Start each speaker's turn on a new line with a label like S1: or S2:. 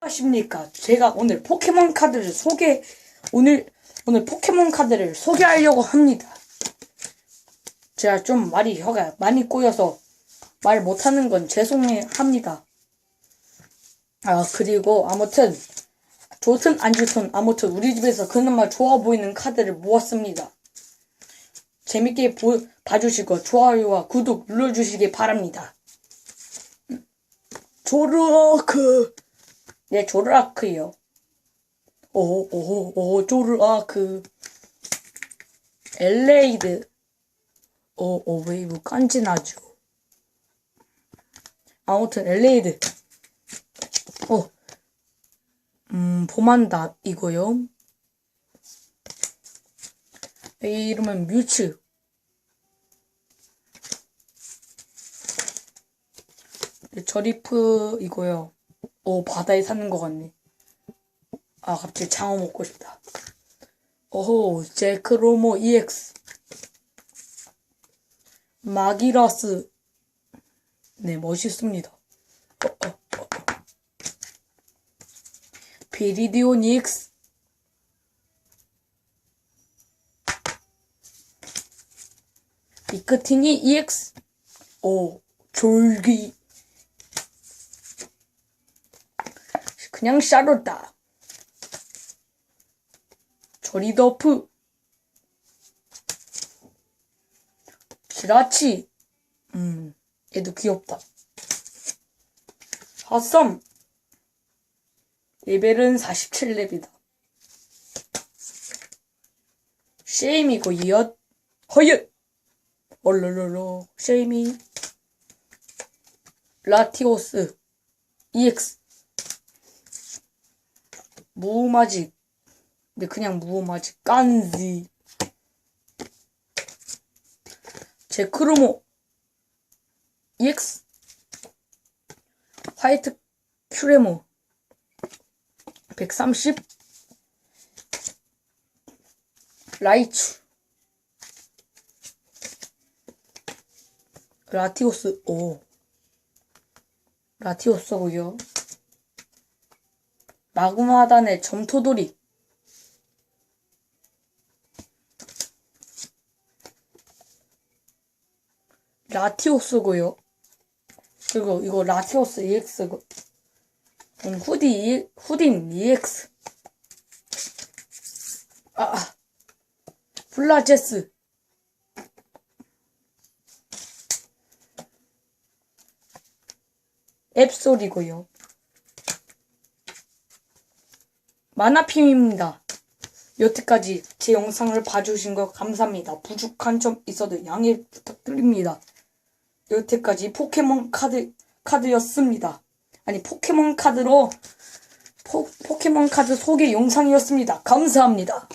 S1: 안녕하십니까. 제가 오늘 포켓몬 카드를 소개, 오늘, 오늘 포켓몬 카드를 소개하려고 합니다. 제가 좀 말이 혀가 많이 꼬여서 말 못하는 건 죄송합니다. 아, 그리고 아무튼, 좋든 안 좋든 아무튼 우리 집에서 그나마 좋아 보이는 카드를 모았습니다. 재밌게 보, 봐주시고 좋아요와 구독 눌러주시기 바랍니다. 조르아크 네 조르아크요. 오 오 오 조르아크 엘레이드 오 오 웨이브 깐지나죠. 아무튼 엘레이드 어 음, 보만다, 이거요. 이 이름은 뮤츠. 네, 저리프, 이거요. 오, 바다에 사는 것 같네. 아, 갑자기 장어 먹고 싶다. 오호, 제크로모 EX. 마기라스. 네, 멋있습니다. 어, 어, 어, 어. 비리디오닉스 비크티니 EX 오 졸기 그냥 샤로다. 조리더프. 지라치. 음 얘도 귀엽다. 핫썸. 레벨은 47렙이다. 쉐임이고 이엇? 허얏 얼르르르 쉐이미. 라티오스. EX 무마직 근데 그냥 무마직 깐지. 제 크로모. EX 화이트 큐레모. 130 라이츠 라티오스. 오. 라티오스고요 마구마단의 점토돌이 라티오스고요 그리고 이거 라티오스 EX고 음, 후디, E- 후딘 EX. 아, 아. 플라제스. 앱솔이고요. 마나핌입니다. 여태까지 제 영상을 봐주신 거 감사합니다. 부족한 점 있어도 양해 부탁드립니다. 여태까지 포켓몬 카드, 카드였습니다. 아니 포켓몬 카드로 포, 포켓몬 카드 소개 영상이었습니다. 감사합니다.